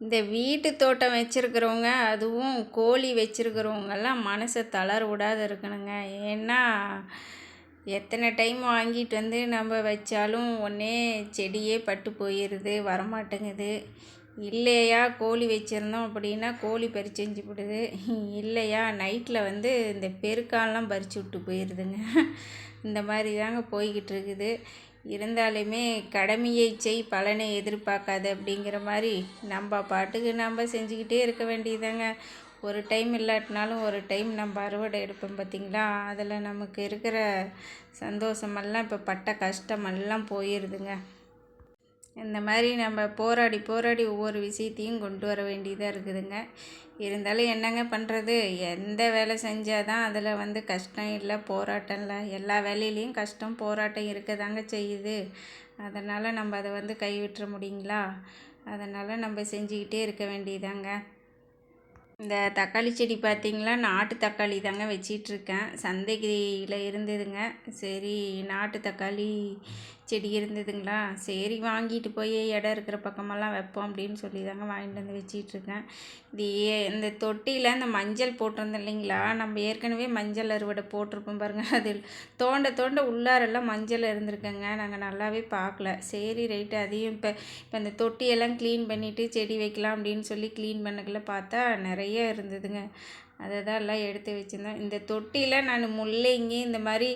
இந்த வீட்டு தோட்டம் வச்சுருக்கிறவங்க அதுவும் கோழி வச்சுருக்கிறவங்கெல்லாம் மனசை தளர விடாத இருக்கணுங்க. ஏன்னா எத்தனை டைம் வாங்கிட்டு வந்து நம்ம வச்சாலும் ஒன்றே செடியே பட்டு போயிடுது வரமாட்டேங்குது. இல்லையா கோழி வச்சுருந்தோம் அப்படின்னா கோழி பறிச்செஞ்சு விடுது. இல்லையா நைட்டில் வந்து இந்த பெருக்கால்லாம் பறிச்சு விட்டு போயிடுதுங்க இந்த மாதிரி தாங்க போய்கிட்டு இருக்குது. இருந்தாலுமே கடமையை செய் பலனை எதிர்பார்க்காத அப்படிங்கிற மாதிரி நம்ம பாட்டுக்கு நம்ம செஞ்சுக்கிட்டே இருக்க வேண்டியதாங்க ஒரு டைம் இல்லாட்டினாலும் ஒரு டைம் நம்ம அறுவடை எடுப்போம் பார்த்திங்களா? அதில் நமக்கு இருக்கிற சந்தோஷமெல்லாம் இப்போ பட்ட கஷ்டமெல்லாம் போயிடுதுங்க. இந்த மாதிரி நம்ம போராடி போராடி ஒவ்வொரு விஷயத்தையும் கொண்டு வர வேண்டியதாக இருக்குதுங்க. இருந்தாலும் என்னங்க பண்ணுறது எந்த வேலை செஞ்சால் தான் அதில் வந்து கஷ்டம் இல்லை போராட்டம் இல்லை. எல்லா வேலையிலையும் கஷ்டம் போராட்டம் இருக்க தாங்க செய்யுது. அதனால் நம்ம அதை வந்து கைவிட்டுற முடியுங்களா? அதனால் நம்ம செஞ்சுக்கிட்டே இருக்க வேண்டியதாங்க. இந்த தக்காளி செடி பார்த்திங்களா? நாட்டு தக்காளி தாங்க வச்சிட்ருக்கேன். சந்தையில் இருந்ததுங்க. சரி நாட்டு தக்காளி செடி இருந்ததுங்களா? சரி வாங்கிட்டு போய் இடம் இருக்கிற பக்கமெல்லாம் வைப்போம் அப்படின்னு சொல்லி தாங்க வாங்கிட்டு வந்து வச்சிட்ருக்கேன். இது இந்த தொட்டியில் இந்த மஞ்சள் போட்டிருந்தோம் இல்லைங்களா? நம்ம ஏற்கனவே மஞ்சள் அறுவடை போட்டிருப்போம் பாருங்கள் அது தோண்ட தோண்ட உள்ளாரெல்லாம் மஞ்சள் இருந்திருக்கேங்க. நாங்கள் நல்லாவே பார்க்கல. சரி ரைட்டு. அதையும் இப்போ இப்போ இந்த தொட்டியெல்லாம் க்ளீன் பண்ணிவிட்டு செடி வைக்கலாம் அப்படின்னு சொல்லி க்ளீன் பண்ணக்குள்ள பார்த்தா நிறைய நிறைய இருந்ததுங்க. அதை தான் எல்லாம் எடுத்து வச்சுருந்தோம். இந்த தொட்டியில் நான் முள்ளங்கி இந்த மாதிரி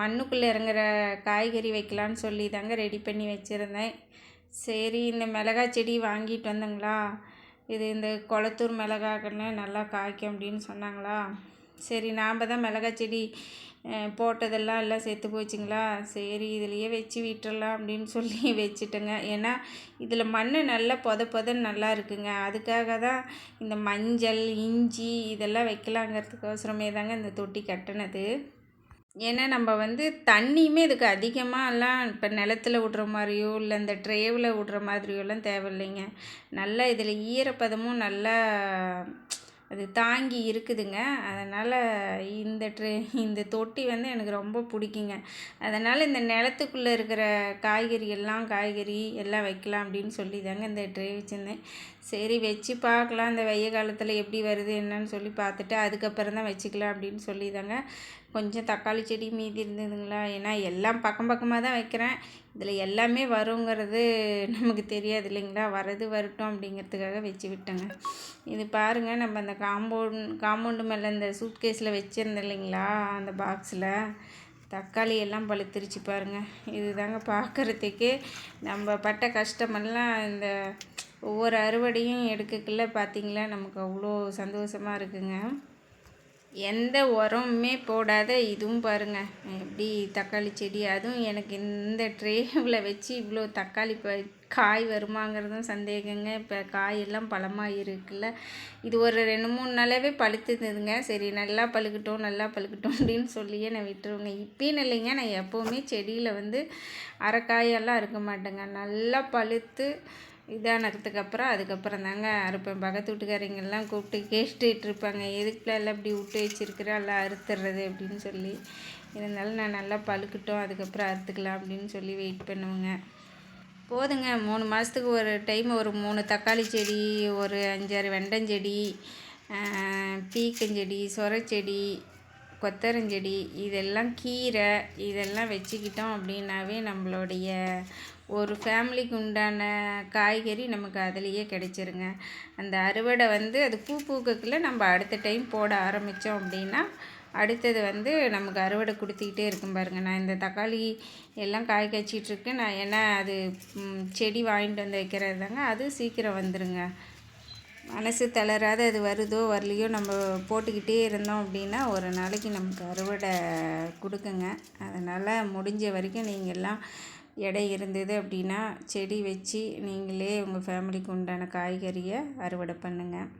மண்ணுக்குள்ளே இறங்குற காய்கறி வைக்கலான்னு சொல்லி தாங்க ரெடி பண்ணி வச்சுருந்தேன். சரி இந்த மிளகாய் செடி வாங்கிட்டு வந்தங்களா? இது இந்த குளத்தூர் மிளகாக்குன்னு நல்லா காய்க்கும் அப்படின்னு சொன்னாங்களா? சரி நாம் தான் மிளகாய் செடி போட்டதெல்லாம் எல்லாம் செத்து போச்சுங்களா? சரி இதுலேயே வச்சு விட்டுறலாம் அப்படின்னு சொல்லி வச்சுட்டேங்க. ஏன்னா இதில் மண் நல்லா பொத பொதன்னு நல்லா இருக்குங்க. அதுக்காக தான் இந்த மஞ்சள் இஞ்சி இதெல்லாம் வைக்கலாங்கிறதுக்கோசரமே தாங்க இந்த தொட்டி கட்டினது. ஏன்னா நம்ம வந்து தண்ணியுமே இதுக்கு அதிகமாகலாம் இப்போ நிலத்துல விட்ற மாதிரியோ இல்லை இந்த ட்ரேவில் விடுற மாதிரியோலாம் தேவையில்லைங்க. நல்லா இதில் ஈரப்பதமும் நல்லா அது தாங்கி இருக்குதுங்க. அதனால் இந்த ட்ரே இந்த தொட்டி வந்து எனக்கு ரொம்ப பிடிக்குங்க. அதனால் இந்த நிலத்துக்குள்ளே இருக்கிற காய்கறி எல்லாம் காய்கறி எல்லாம் வைக்கலாம் அப்படின்னு சொல்லி தாங்க இந்த ட்ரே வச்சுருந்தேன். சரி வச்சு பார்க்கலாம். இந்த வெய்ய காலத்தில் எப்படி வருது என்னன்னு சொல்லி பார்த்துட்டு அதுக்கப்புறம் தான் வச்சுக்கலாம் அப்படின்னு சொல்லி தாங்க கொஞ்சம் தக்காளி செடி மீதி இருந்ததுங்களா? ஏன்னா எல்லாம் பக்கம் பக்கமாக தான் வைக்கிறேன். இதில் எல்லாமே வருங்கிறது நமக்கு தெரியாது இல்லைங்களா? வரது வரட்டும் அப்படிங்கிறதுக்காக வச்சு விட்டேங்க. இது பாருங்கள் நம்ம அந்த காம்பவுண்ட் காம்பவுண்டு மேலே இந்த சூட் கேஸில் வச்சுருந்தோம் இல்லைங்களா? அந்த பாக்ஸில். தக்காளி எல்லாம் பழுத்திருச்சு பாருங்கள் இது தாங்க பார்க்குறதுக்கே நம்ம பட்ட கஷ்டமெல்லாம் இந்த ஒவ்வொரு அறுவடையும் எடுக்கக்குள்ள பார்த்திங்களா நமக்கு அவ்வளோ சந்தோஷமாக இருக்குங்க. எந்த உரமுமே போடாத இதுவும் பாருங்கள் எப்படி தக்காளி செடி அதுவும் எனக்கு இந்த ட்ரேவில் வச்சு இவ்வளோ தக்காளி ப காய் வருமாங்கிறதும் சந்தேகங்க. இப்போ காயெல்லாம் பழமாக இருக்குல்ல. இது ஒரு ரெண்டு மூணு நாளாகவே பழுத்துதுங்க. சரி நல்லா பழுக்கட்டும் நல்லா பழுக்கட்டும் அப்படின்னு சொல்லியே நான் விட்டுருவேங்க. இப்பயும் இல்லைங்க நான் எப்போவுமே செடியில் வந்து அரைக்காயெல்லாம் இருக்க மாட்டேங்க. நல்லா பழுத்து இதானதுக்கு அப்புறம் அதுக்கப்புறம் தாங்க அறுப்பேன். பக்கத்து வீட்டுக்காரங்கெல்லாம் கூப்பிட்டு கேட்டுட்டு இருப்பாங்க எதுக்குள்ள எல்லாம் இப்படி விட்டு வச்சுருக்குறா? எல்லாம் அறுத்துறது அப்படின்னு சொல்லி. இருந்தாலும் நான் நல்லா பழுக்கட்டும் அதுக்கப்புறம் அறுத்துக்கலாம் அப்படின்னு சொல்லி வெயிட் பண்ணுவேங்க. போதுங்க. மூணு மாதத்துக்கு ஒரு டைம் ஒரு மூணு தக்காளி செடி ஒரு அஞ்சாறு வெண்டஞ்செடி பீக்கஞ்செடி சொரச்செடி கொத்தரஞ்செடி இதெல்லாம் கீரை இதெல்லாம் வச்சுக்கிட்டோம் அப்படின்னாவே நம்மளுடைய ஒரு ஃபேமிலிக்கு உண்டான காய்கறி நமக்கு அதுலேயே கிடைச்சிருங்க. அந்த அறுவடை வந்து அது பூ பூக்கக்குள்ளே நம்ம அடுத்த டைம் போட ஆரம்பித்தோம் அப்படின்னா அடுத்தது வந்து நமக்கு அறுவடை கொடுத்துக்கிட்டே இருக்கும் பாருங்கள் நான் இந்த தக்காளி எல்லாம் காய் காய்ச்சிட்ருக்கேன் நான் ஏன்னா அது செடி வாங்கிட்டு வந்து வைக்கிறது தாங்க. அது சீக்கிரம் வந்துடுங்க மனசு தளராத அது வருதோ வரலையோ நம்ம போட்டுக்கிட்டே இருந்தோம் அப்படின்னா ஒரு நாளைக்கு நமக்கு அறுவடை கொடுக்குங்க. அதனால் முடிஞ்ச வரைக்கும் நீங்கள் எல்லாம் எடை இருந்தது அப்படின்னா செடி வச்சு நீங்களே உங்கள் ஃபேமிலிக்கு உண்டான காய்கறியை அறுவடை பண்ணுங்கள்